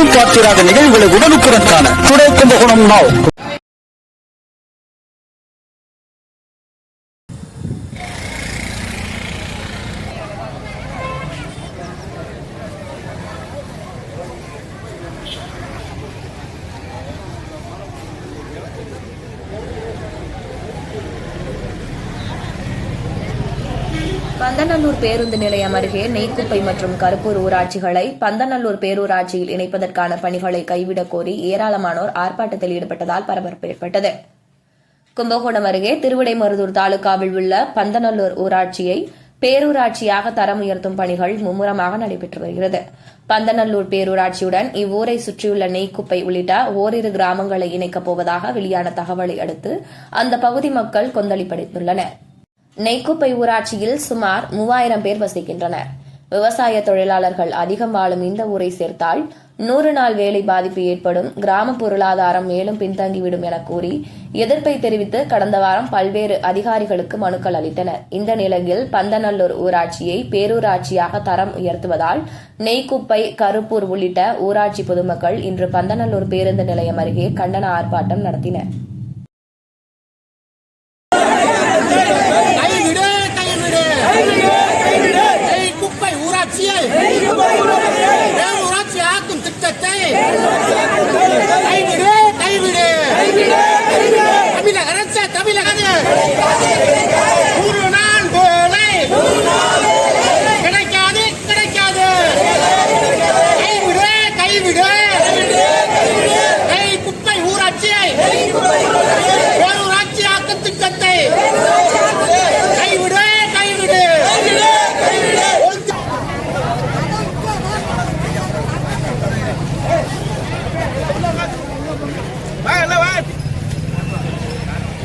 எங்கும் பார்த்திராத நிகழ்வுகளை உடனுக்குடன் காண துணை கும்பகோணம் நாவ். பந்தநல்லூர் பேருந்து நிலையம் அருகே நெய்க்குப்பை மற்றும் கருப்பூர் ஊராட்சிகளை பந்தநல்லூர் பேரூராட்சியில் இணைப்பதற்கான பணிகளை கைவிடக் கோரி ஏராளமானோர் ஆர்ப்பாட்டத்தில் ஈடுபட்டதால் பரபரப்பு ஏற்பட்டது கும்பகோணம் அருகே திருவிடைமருதூர் தாலுகாவில் உள்ள பந்தநல்லூர் ஊராட்சியை பேரூராட்சியாக தரம் உயர்த்தும் பணிகள் மும்முரமாக நடைபெற்று வருகிறது. பந்தநல்லூர் பேரூராட்சியுடன் இவ்வூரை சுற்றியுள்ள நெய்க்குப்பை உள்ளிட்ட ஓரிரு கிராமங்களை இணைக்கப் போவதாக வெளியான தகவலை அடுத்து அந்த பகுதி மக்கள் கொந்தளிப்படைத்துள்ளனர் நெய்க்குப்பை ஊராட்சியில் சுமார் மூவாயிரம் பேர் வசிக்கின்றனர். விவசாய தொழிலாளர்கள் அதிகம் வாழும் இந்த ஊரை சேர்த்தால் நூறு நாள் வேலை பாதிப்பு ஏற்படும். கிராம பொருளாதாரம் மேலும் பின்தங்கிவிடும் என கூறி எதிர்ப்பை தெரிவித்து கடந்த வாரம் பல்வேறு அதிகாரிகளுக்கு மனுக்கள் அளித்தனர். இந்த நிலையில் பந்தநல்லூர் ஊராட்சியை பேரூராட்சியாக தரம் உயர்த்துவதால் நெய்க்குப்பை கருப்பூர் உள்ளிட்ட ஊராட்சி பொதுமக்கள் இன்று பந்தநல்லூர் பேருந்து நிலையம் அருகே கண்டன ஆர்ப்பாட்டம் நடத்தினர் கைவிடு கைவிடு நெய் குப்பை ஊராட்சியை ஊராட்சி ஆக்கும் திட்டத்தை கைவிடு கைவிடு தமிழக அரசு தமிழக நூறு நாள் வேலை கிடைக்காது கிடைக்காது கைவிடு கைவிடு நெய் குப்பை ஊராட்சியை பேரூராட்சி ஆக்கும் திட்டத்தை கைவிடு கைவிடு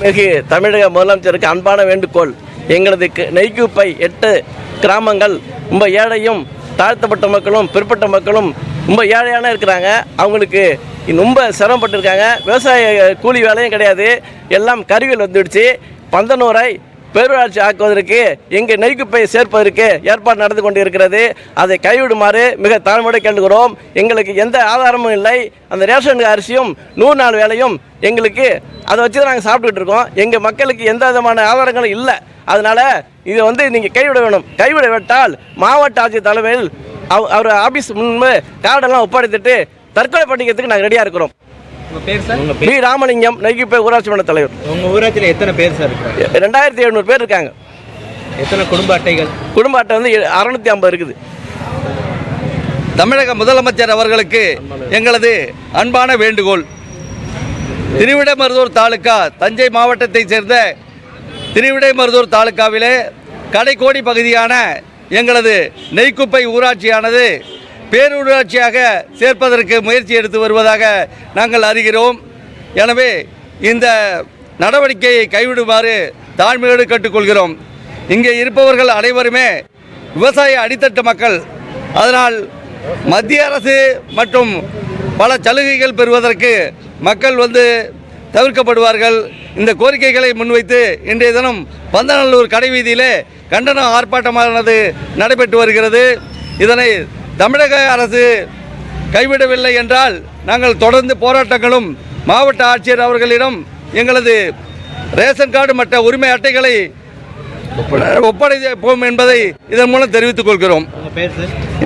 மிகு தமிழக முதலமைச்சருக்கு அன்பான வேண்டுகோள். எங்களது க- நெய்க்குப்பை எட்டு கிராமங்கள் ரொம்ப ஏழையும் தாழ்த்தப்பட்ட மக்களும் பிற்பட்ட மக்களும் ரொம்ப ஏழையான இருக்கிறாங்க. அவங்களுக்கு ரொம்ப சிரமப்பட்டிருக்காங்க. விவசாய கூலி வேலையும் கிடையாது. எல்லாம் கருவிகள் வந்துடுச்சு. பந்தனூரை பேரூராட்சி ஆக்குவதற்கு எங்கள் நெய்க்குப்பையை சேர்ப்பதற்கு ஏற்பாடு நடந்து கொண்டு இருக்கிறது அதை கைவிடுமாறு மிக தாழ்மையோடு கேட்டுக்கிறோம். எங்களுக்கு எந்த ஆதாரமும் இல்லை. அந்த ரேஷன் அரிசியும் நூறு நாள் வேலையும் எங்களுக்கு அதை வச்சு தான் நாங்கள் சாப்பிட்டுக்கிட்டு இருக்கோம். எங்கள் மக்களுக்கு எந்த விதமான ஆதாரங்களும் இல்லை. அதனால் இதை வந்து நீங்கள் கைவிட வேணும். கைவிட விட்டால் மாவட்ட ஆட்சியர் தலைமையில் அவ் அவர் ஆஃபீஸ் முன்பு கார்டெல்லாம் ஒப்படைத்துட்டு தற்கொலை பண்ணிக்கிறதுக்கு நாங்கள் ரெடியாக இருக்கிறோம். உங்க பேர் சார் பி ராமலிங்கம் நெய்க்குப்பை ஊராட்சி மன்ற தலைவர். உங்க ஊராட்சியில் எத்தனை பேர் சார் இருக்காங்க ரெண்டாயிரத்தி எழுநூறு பேர் இருக்காங்க. எத்தனை குடும்ப அட்டைகள்? குடும்ப அட்டை வந்து அறுநூத்தி ஐம்பது இருக்குது. தமிழக முதலமைச்சர் அவர்களுக்கு எங்களது அன்பான வேண்டுகோள். திருவிடைமருதூர் தாலுகா தஞ்சை மாவட்டத்தைச் சேர்ந்த திருவிடைமருதூர் தாலுகாவிலே கடைக்கோடி பகுதியான எங்களது நெய்க்குப்பை ஊராட்சியானது பேரூராட்சியாக சேர்ப்பதற்கு முயற்சி எடுத்து வருவதாக நாங்கள் அறிகிறோம். எனவே இந்த நடவடிக்கையை கைவிடுமாறு தாழ்மையோடு கேட்டுக்கொள்கிறோம். இங்கே இருப்பவர்கள் அனைவருமே விவசாய அடித்தட்டு மக்கள். அதனால் மத்திய அரசு மற்றும் பல சலுகைகள் பெறுவதற்கு மக்கள் வந்து தவிர்க்கப்படுவார்கள். இந்த கோரிக்கைகளை முன்வைத்து இன்றைய தினம் பந்தநல்லூர் கடைவீதியிலே கண்டன ஆர்ப்பாட்டமானது நடைபெற்று வருகிறது. இதனை தமிழக அரசு கைவிடவில்லை என்றால் நாங்கள் தொடர்ந்து போராட்டங்களும் மாவட்ட ஆட்சியர் அவர்களிடம் எங்களது ரேஷன் கார்டு மற்ற உரிமை அட்டைகளை ஒப்படைப்போம் என்பதை இதன் மூலம் தெரிவித்துக் கொள்கிறோம்.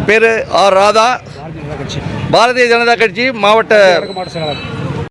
பேர் ஆர் ராதா. பாரதிய ஜனதா கட்சி. மாவட்ட